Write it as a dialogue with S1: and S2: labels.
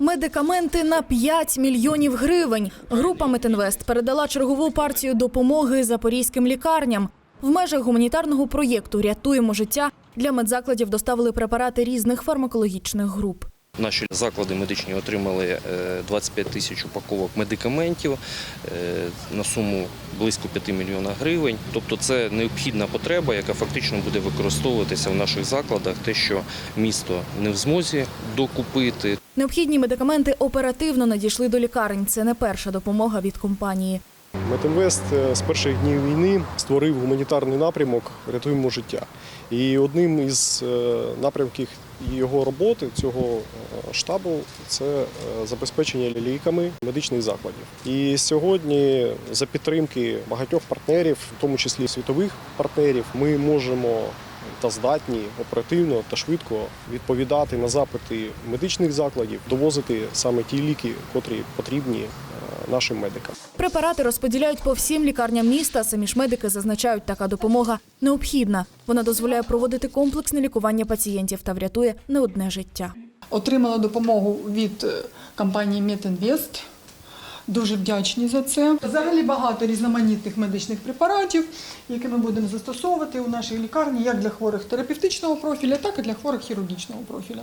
S1: Медикаменти на 5 мільйонів гривень. Група Метинвест передала чергову партію допомоги запорізьким лікарням. В межах гуманітарного проєкту Рятуємо життя для медзакладів доставили препарати різних фармакологічних груп.
S2: Наші заклади медичні отримали е, 25 тисяч упаковок медикаментів е, на суму близько 5 мільйона гривень. Тобто це необхідна потреба, яка фактично буде використовуватися в наших закладах. Те, що місто не в змозі докупити,
S1: Необхідні медикаменти оперативно надійшли до лікарень. Це не перша допомога від компанії.
S3: Метинвест е, з перших днів війни створив гуманітарний напрямок Рятуємо життя. І одним із е, напрямків його роботи цього е, штабу це забезпечення ліками медичних закладів. І сьогодні, за підтримки багатьох партнерів, в тому числі світових партнерів, ми можемо та здатні оперативно та швидко відповідати на запити медичних закладів, довозити саме ті ліки, котрі потрібні нашим медикам.
S1: Препарати розподіляють по всім лікарням міста. Самі ж медики зазначають, така допомога необхідна. Вона дозволяє проводити комплексне лікування пацієнтів та врятує не одне життя.
S4: Отримала допомогу від е, компанії Медінвест. Дуже вдячні за це. Взагалі багато різноманітних медичних препаратів, які ми будемо застосовувати у нашій лікарні як для хворих терапевтичного профіля, так і для хворих хірургічного профіля.